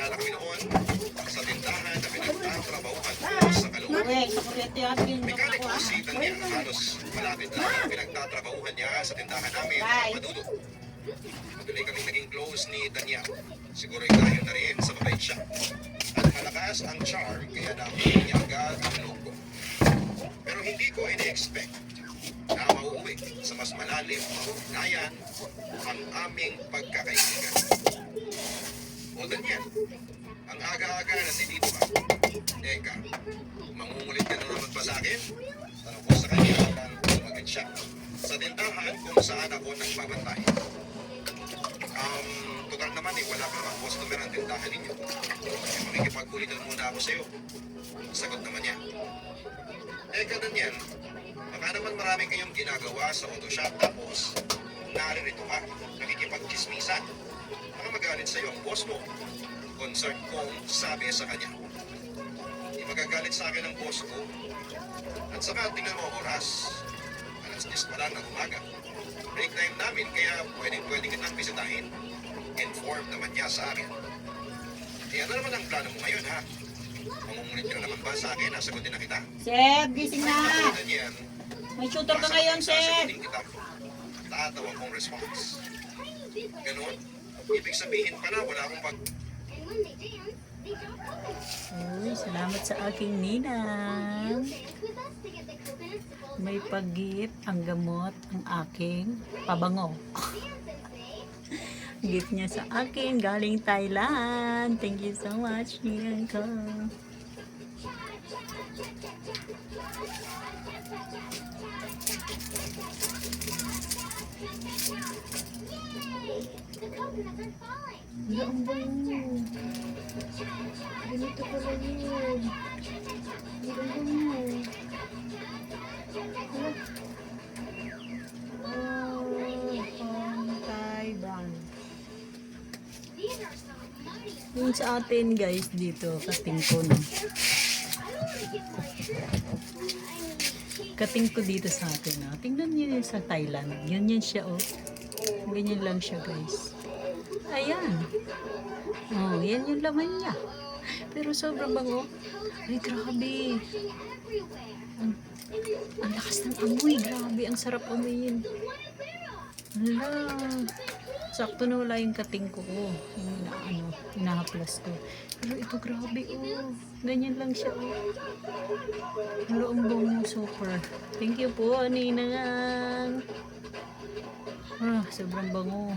Magkakilala kami noon sa tindahan na pinagtatrabahuhan ko sa atin. Mekaniko si Tanya, halos malapit lang ang pinagtatrabahuhan niya sa tindahan namin sa Madudo. Matuloy kami naging close ni Tanya. Siguro yung dahil na rin sa mabait siya. At malakas ang charm kaya namin niya agad ang loob ko. Pero hindi ko ini-expect na mauuwi sa mas malalim na ugnayan ang aming pagkakaibigan. Daniel, ang aga-aga na si Tito ka. Teka, mangungulit ka na naman ba sa akin? Tanong ko sa kanya habang tumagal siya. Sa tindahan kung saan ako nagbabantay. Um, total naman eh, wala pa naman customer ang tindahan ninyo. Eh, makikipagkulitan muna ako sa'yo. Sagot naman niya. Teka, Daniel, baka naman marami kayong ginagawa sa Photoshop tapos naririto ka, nakikipagkismisan. Sa'yo ang boss mo. Concern kong sabi sa kanya. Hindi magagalit sa akin ang boss ko. At saka tingnan mo oras. Alas 10 pa lang ng umaga. Break time namin kaya pwedeng pwedeng kitang bisitahin. Inform naman niya sa akin. Eh ano naman ang plano mo ngayon ha? Mangungulit ka na naman ba sa akin? Nasagutin na kita. Seb, gising na. Yan? May shooter ka ngayon, Seb. Sasagutin kita. Tatawag kong response. Ganun? Ibig sabihin pala wala akong pag... Uy, salamat sa aking ninang. May pag-gift ang gamot ang aking pabango. Gift niya sa akin galing Thailand. Thank you so much, ninang ko. Ang bango. Ganito pala yun. Ang bango. Oh, from Taiwan. Yung sa atin guys dito, kating ko no. Kating ko dito sa atin no. Tingnan niyo yun sa Thailand. Yun yan siya oh. Ganyan lang siya guys. Ayan. Oh, yan yung laman niya. Pero sobrang bango. Ay, grabe. Ang, ang lakas ng amoy. Grabe, ang sarap amoyin. Hala. Sakto na wala yung kating ko. Oh. Yung na, ano, hinahaplas ko. Pero ito grabe, oh. Ganyan lang siya, oh. Hala, ang bango, super. Thank you po, Ninang. Sobrang bango.